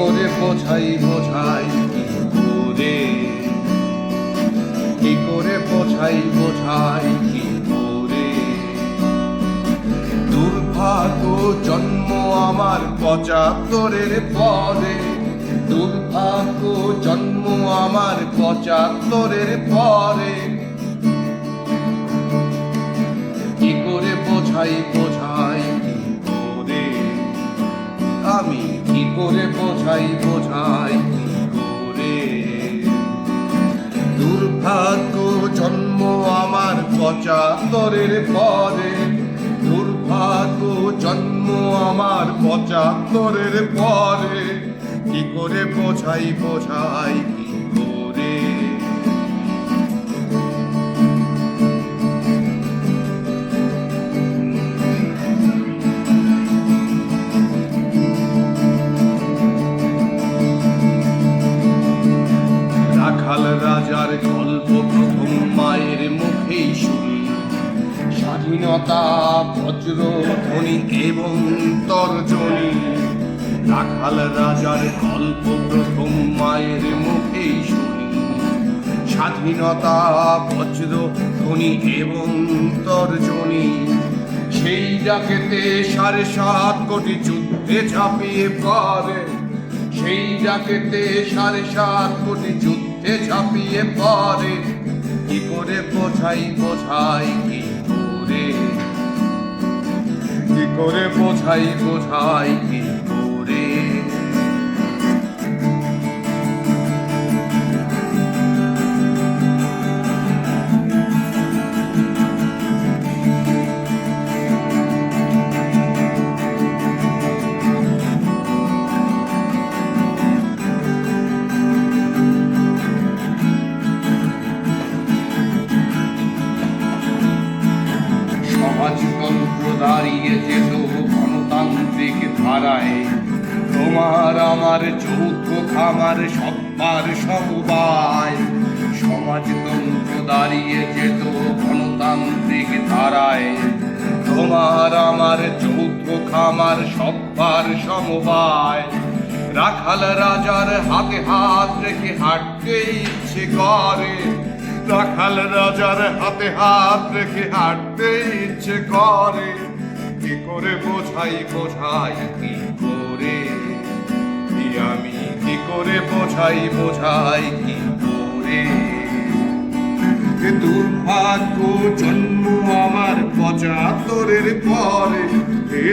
করে বোঝাই বোঝাই কি করে? কি করে বোঝাই বোঝাই কি করে? দুর্ভাগ্য জন্ম আমার পঁচাত্তরের পরে। দুর্ভাগ্য জন্ম আমার পঁচাত্তরের পরে। কি করে বোঝাই বোঝাই কি করে? আমি কি করে বোঝাই বোঝাই করে? দুর্ভাগ্য জন্ম আমার পঁচাত্তরের পরে। দুর্ভাগ্য জন্ম আমার পঁচাত্তরের পরে। কি করে বোঝাই বোঝাই কি স্বাধীনতা বজ্র ধ্বনি এবং তর্জনী। রাখাল রাজার গল্প প্রথম মায়ের মুখেই শুনি। স্বাধীনতা বজ্র ধ্বনি এবং তর্জনী। সেই ডাকেতে সাড়ে সাত কোটি যুদ্ধে ঝাঁপিয়ে পড়ে। সেই ডাকেতে সাড়ে সাত কোটি যুদ্ধে ঝাঁপিয়ে পড়ে। কি করে বোঝাই বোঝাই করে বোঝাই বোঝাই কি করে? সমাজতন্ত্র দাঁড়িয়ে যেত গণতান্ত্রিক ধারায় তোমার আমার যৌথ খামার সব্বার সমবায়। সমাজতন্ত্র দাঁড়িয়ে যেত গণতান্ত্রিক ধারায়। তোমার আমার যৌথ খামার সব্বার সমবায়। রাখাল রাজার হাতে হাত রেখে হাঁটতে ইচ্ছে করে। রাখাল রাজার হাতে হাত রেখে হাঁটতে ইচ্ছে করে। কি করে বোঝাই বোঝাই কি করে? আমি কি করে বোঝাই বোঝাই কি করে? দুর্ভাগ্য জন্ম আমার পঁচাত্তরের পরে।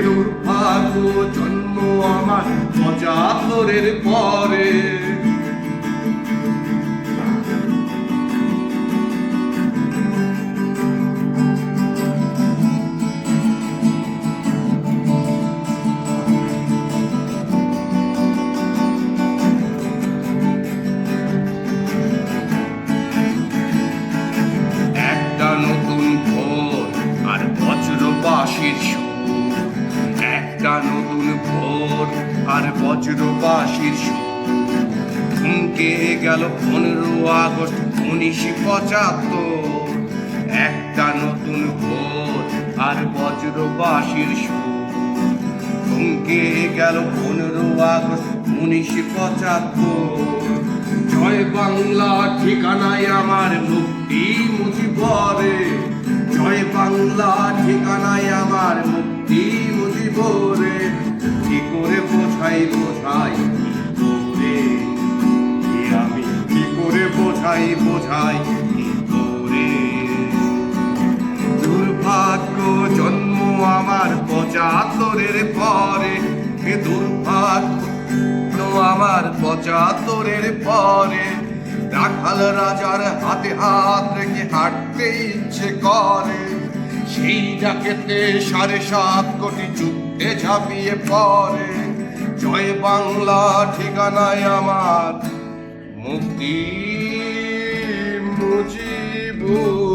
দুর্ভাগ্য জন্ম আমার পঁচাত্তরের পরে। একটা নতুন ভোর আর বজ্রবাসীর গেল পনেরো আগস্ট উনিশশো পঁচাত্তর। একটা নতুন ভোর আর বজ্রবাসীর সুর। থমকে গেল পনেরো আগস্ট উনিশশো পঁচাত্তর। জয় বাংলা ঠিকানায় আমার মুক্তি মুজিবরে জয় বাংলা ঠিকানায় বোঝাই বোঝাই আমি কি করে বোঝাই বোঝাই দুর্ভাগ্য জন্ম আমার পরে। এ দুর্ভাগ্য আমার পরে। রাখাল রাজার হাতে হাত রেখে হাঁটতে ইচ্ছে করে। সেই ডাকেতে সাড়ে সাত কোটি যুদ্ধে ঝাঁপিয়ে পড়ে। জয় বাংলা ঠিকানায় আমার মুক্তি মুজিবুর